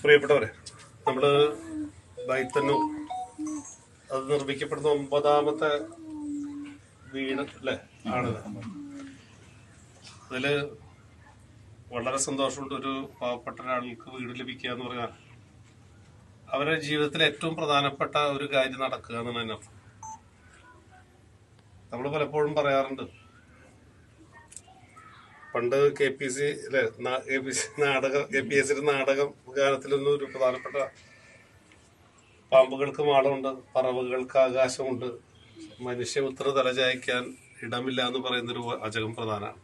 പ്രിയപ്പെട്ടവരെ നമ്മൾ ബൈത്തന്നൂർ അത് നിർമ്മിക്കപ്പെടുന്ന ഒമ്പതാമത്തെ വീട് അല്ലേ? ആണ് അതിൽ വളരെ സന്തോഷമുണ്ട് ഒരു പാവപ്പെട്ട ഒരാൾക്ക് വീട് ലഭിക്കുക എന്ന് പറഞ്ഞാൽ. അവരുടെ ജീവിതത്തിലെ ഏറ്റവും പ്രധാനപ്പെട്ട ഒരു കാര്യം നടക്കുക എന്നാണ് അതിനർത്ഥം. നമ്മൾ പലപ്പോഴും പറയാറുണ്ട് പണ്ട് കെ പി സി അല്ലെ കെ പി സി നാടകം കെ പി എസ് നാടകം ഗാനത്തിലൊന്നും ഒരു പ്രധാനപ്പെട്ട പാമ്പുകൾക്ക് മാളമുണ്ട് പറവുകൾക്ക് ആകാശമുണ്ട്. മനുഷ്യപുത്ര തലചായ്ക്കാൻ ഇടമില്ല എന്ന് പറയുന്നൊരു വാചകം പ്രധാനമാണ്.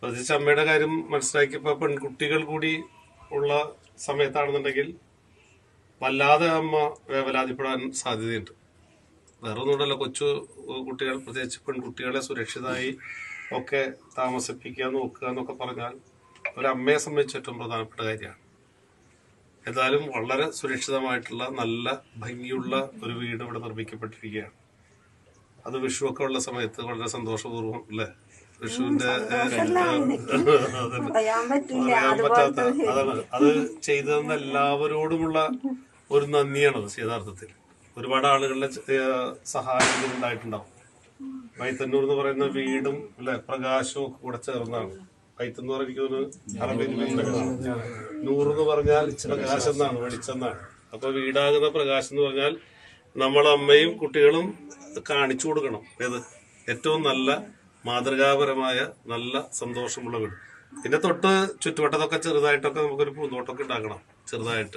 പ്രത്യേകിച്ച് അമ്മയുടെ കാര്യം മനസ്സിലാക്കിയപ്പോൾ പെൺകുട്ടികൾ കൂടി ഉള്ള സമയത്താണെന്നുണ്ടെങ്കിൽ വല്ലാതെ അമ്മ വേവലാതിപ്പെടാൻ സാധ്യതയുണ്ട്. വേറെ ഒന്നുകൊണ്ടല്ല കൊച്ചു കുട്ടികൾ പ്രത്യേകിച്ച് പെൺകുട്ടികളെ സുരക്ഷിതമായി ഒക്കെ താമസിപ്പിക്കുക നോക്കുക എന്നൊക്കെ പറഞ്ഞാൽ ഒരമ്മയെ സംബന്ധിച്ച് ഏറ്റവും പ്രധാനപ്പെട്ട കാര്യമാണ്. ഏതായാലും വളരെ സുരക്ഷിതമായിട്ടുള്ള നല്ല ഭംഗിയുള്ള ഒരു വീട് ഇവിടെ നിർമ്മിക്കപ്പെട്ടിരിക്കുകയാണ്. അത് വിഷു ഒക്കെ ഉള്ള സമയത്ത് വളരെ സന്തോഷപൂർവം അല്ലേ? വിഷുവിന്റെ. പറയാൻ പറ്റാത്ത അതാണ്. അത് ചെയ്തതെന്ന് എല്ലാവരോടുമുള്ള ഒരു നന്ദിയാണത് യഥാർത്ഥത്തിൽ. ഒരുപാട് ആളുകളുടെ സഹായം ഇതിനുണ്ടായിട്ടുണ്ടാവും വൈത്തന്നൂർ എന്ന് പറയുന്ന വീടും അല്ലെ പ്രകാശവും ഒക്കെ കൂടെ ചേർന്നാണ്. വൈത്തെന്ന് പറഞ്ഞിരിക്കുന്നത് അറബിയിൽ നൂറ് എന്ന് പറഞ്ഞാൽ പ്രകാശം എന്നാണ് വെളിച്ചെന്നാണ് അപ്പൊ വീടാകുന്ന പ്രകാശം എന്ന് പറഞ്ഞാൽ നമ്മൾ അമ്മയും കുട്ടികളും കാണിച്ചു കൊടുക്കണം. ഏത്? ഏറ്റവും നല്ല മാതൃകാപരമായ നല്ല സന്തോഷമുള്ള വീട്. പിന്നെ തൊട്ട് ചുറ്റുവട്ടത്തൊക്കെ ചെറുതായിട്ടൊക്കെ നമുക്കൊരു പൂന്തോട്ടമൊക്കെ ഉണ്ടാക്കണം ചെറുതായിട്ട്.